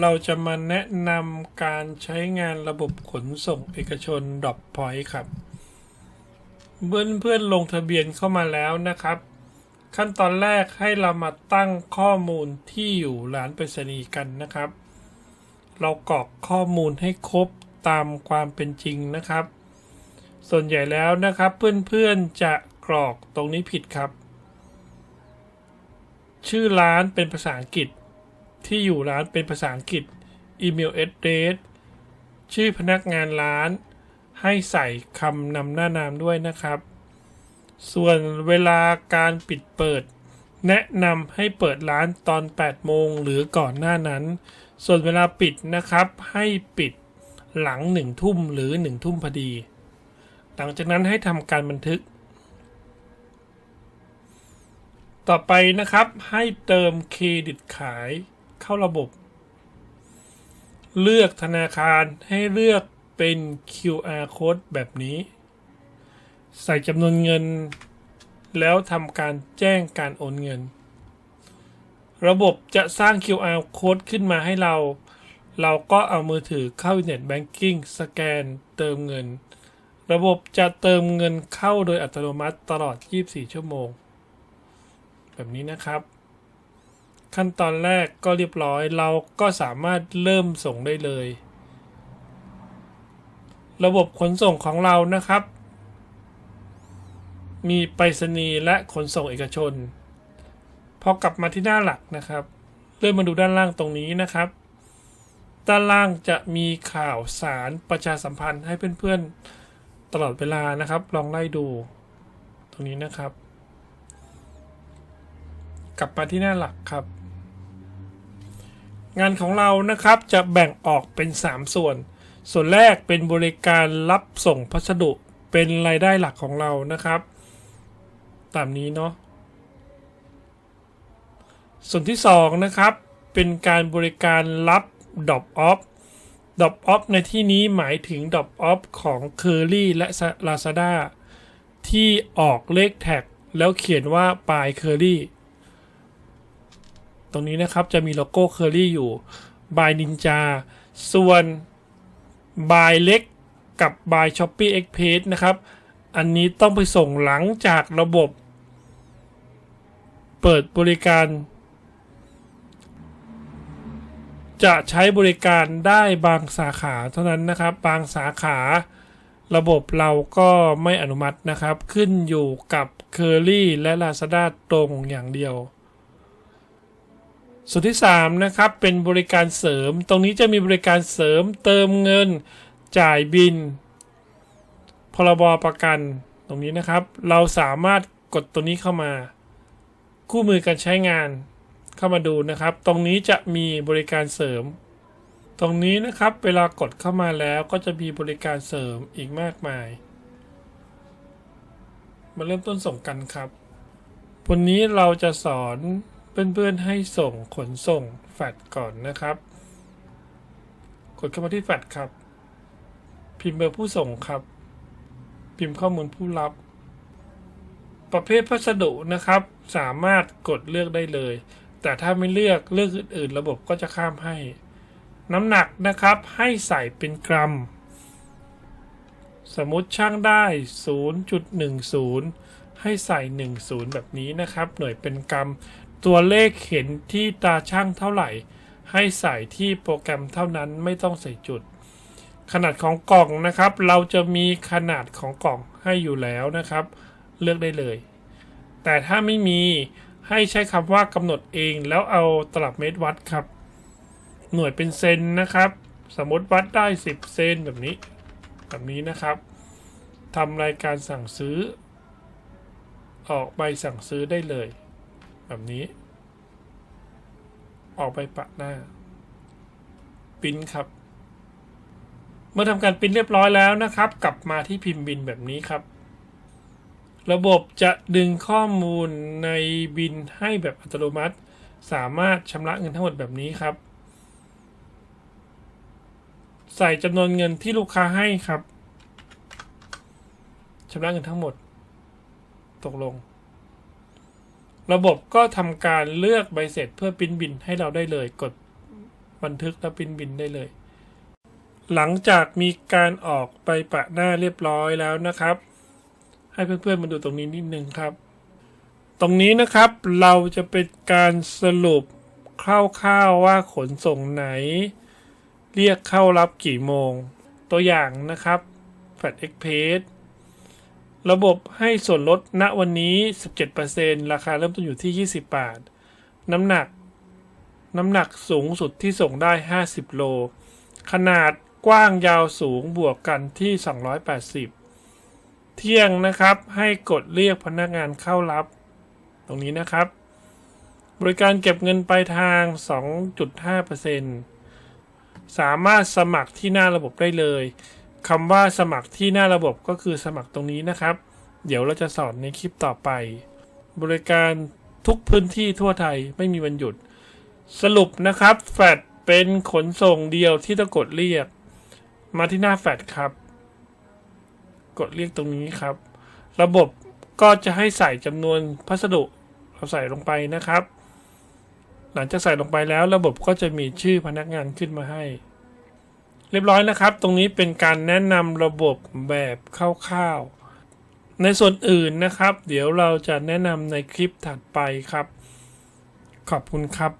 เราจะมาแนะนำการใช้งานระบบขนส่งเอกชน Drop Point ครับเพื่อนเพื่อนลงทะเบียนเข้ามาแล้วนะครับ ขั้นตอนแรกให้เรามาตั้งข้อมูลที่อยู่ร้านไปรษณีย์กันนะครับ เรากรอกข้อมูลให้ครบตามความเป็นจริงนะครับ ส่วนใหญ่แล้วนะครับเพื่อนๆจะกรอกตรงนี้ผิดครับ ชื่อร้านเป็นภาษาอังกฤษ ที่อยู่ร้านเป็นภาษาอังกฤษ อีเมล address ชื่อพนักงานร้าน ให้ใส่คำนำหน้านามด้วยนะครับ ส่วนเวลาการปิดเปิด แนะนำให้เปิดร้านตอน 8 โมงหรือก่อนหน้านั้น ส่วนเวลาปิดนะครับให้ปิดหลัง 1 ทุ่มหรือ 1 ทุ่มพอดี หลังจากนั้นให้ทำการบันทึกต่อไปนะครับให้เติมเครดิตขาย เข้าระบบ เลือกธนาคารให้เลือกเป็น QR code แบบนี้ ใส่จำนวนเงิน แล้วทำการแจ้งการโอนเงิน ระบบจะสร้าง QR code ขึ้นมาให้เรา เราก็เอามือถือเข้าอินเน็ตแบงกิ้งสแกนเติมเงิน ระบบจะเติมเงินเข้าโดยอัตโนมัติตลอด 24 ชั่วโมง แบบนี้นะครับ ขั้นตอนแรกก็เรียบร้อย เราก็สามารถเริ่มส่งได้เลย ระบบขนส่งของเรานะครับ มีไปรษณีย์และขนส่งเอกชน พอกลับมาที่หน้าหลักนะครับ เลื่อนมาดูด้านล่างตรงนี้นะครับ ด้านล่างจะมีข่าวสารประชาสัมพันธ์ให้เพื่อนๆตลอดเวลานะครับ ลองไล่ดูตรงนี้นะครับกลับมาที่หน้าหลักครับ งานของเรานะครับจะแบ่งออกเป็น 3 ส่วน ส่วนแรกเป็นบริการรับส่งพัสดุเป็นรายได้หลักของเรานะครับ ตามนี้เนาะส่วนที่ 2 นะครับ เป็นการบริการรับ Drop Off Drop Off ในที่นี้หมายถึง Drop Off ของ Curly และ Lazada ที่ออกเลขแท็ก แล้วเขียนว่าปลาย Curly รงนี้นะครับจะมีโลโก้ Curly อยู่ by Ninja ส่วนบายเล็กกับบาย Shopee Express นะครับ อันนี้ต้องไปส่งหลังจากระบบ เปิดบริการ จะใช้บริการได้บางสาขาเท่านั้นนะครับ บางสาขาระบบเราก็ไม่อนุมัตินะครับ ขึ้นอยู่กับ Curly และ Lazada ตรงอย่างเดียว ส่วนที่3นะครับเป็นบริการเสริม ตรงนี้จะมีบริการเสริม เติมเงิน จ่ายบิน พรบประกัน ตรงนี้นะครับ เราสามารถกดตัวนี้เข้ามา คู่มือการใช้งานเข้ามาดูนะครับ ตรงนี้จะมีบริการเสริม ตรงนี้นะครับเวลากดเข้ามาแล้วก็จะมีบริการเสริมอีกมากมาย มาเริ่มต้นส่งกันครับ วันนี้เราจะสอน เพื่อนๆให้ส่งขนส่งแฟดก่อนนะครับ กดเข้ามาที่แฟดครับ พิมพ์เบอร์ผู้ส่งครับ พิมพ์ข้อมูลผู้รับ ประเภทพัสดุนะครับ สามารถกดเลือกได้เลย แต่ถ้าไม่เลือกเลือกอื่น ๆ ระบบก็จะข้ามให้ น้ำหนักนะครับให้ใส่เป็นกรัม สมมติช่างได้ 0.10ให้ใส่ 10 แบบนี้นะครับ หน่วยเป็นกรัม ตัวเลขเห็นที่ตาช่างเท่าไหร่ ให้ใส่ที่โปรแกรมเท่านั้นไม่ต้องใส่จุด ขนาดของกล่องนะครับ เราจะมีขนาดของกล่องให้อยู่แล้วนะครับ เลือกได้เลย แต่ถ้าไม่มีให้ใช้คำว่ากำหนดเองแล้วเอาตลับเมตรวัดครับ หน่วยเป็นเซนนะครับ สมมติวัดได้ 10 เซนแบบนี้ แบบนี้นะครับทำรายการสั่งซื้อ ออกใบสั่งซื้อได้เลย แบบนี้ ออกใบปะหน้าปิ้นครับ เมื่อทำการปิ้นเรียบร้อยแล้วนะครับ กลับมาที่พิมพ์บินแบบนี้ครับ ระบบจะดึงข้อมูลในบินให้แบบอัตโนมัติ สามารถชำระเงินทั้งหมดแบบนี้ครับ ใส่จำนวนเงินที่ลูกค้าให้ครับชำระเงินทั้งหมด ตกลง ระบบก็ทำการเลือกใบเสร็จเพื่อปิ้นบินให้เราได้เลย กดบันทึกและปริ้นบินได้เลย หลังจากมีการออกไปปะหน้าเรียบร้อยแล้วนะครับ ให้เพื่อนๆมาดูตรงนี้นิดนึงครับ ตรงนี้นะครับเราจะเป็นการสรุปคร่าวๆว่าขนส่งไหน เรียกเข้ารับกี่โมง ตัวอย่างนะครับ f a t Express ระบบให้ส่วนลดณวันนี้ 17%ราคาเริ่มต้นอยู่ที่ 20 บาท น้ำหนัก น้ำหนักสูงสุดที่ส่งได้ 50 โล ขนาดกว้างยาวสูงบวกกันที่ 280 เที่ยงนะครับให้กดเรียกพนักงานเข้ารับ ตรงนี้นะครับ บริการเก็บเงินปลายทาง 2.5%สามารถสมัครที่หน้าระบบได้เลย คำว่าสมัครที่หน้าระบบก็คือสมัครตรงนี้นะครับ เดี๋ยวเราจะสอนในคลิปต่อไป บริการทุกพื้นที่ทั่วไทยไม่มีวันหยุด สรุปนะครับ แฟดเป็นขนส่งเดียวที่ต้องกดเรียก มาที่หน้าแฟดครับ กดเรียกตรงนี้ครับ ระบบก็จะให้ใส่จำนวนพัสดุเราใส่ลงไปนะครับ หลังจากใส่ลงไปแล้วระบบก็จะมีชื่อพนักงานขึ้นมาให้ เรียบร้อยนะครับ ตรงนี้เป็นการแนะนำระบบแบบคร่าวๆ ในส่วนอื่นนะครับ เดี๋ยวเราจะแนะนำในคลิปถัดไปครับ ขอบคุณครับ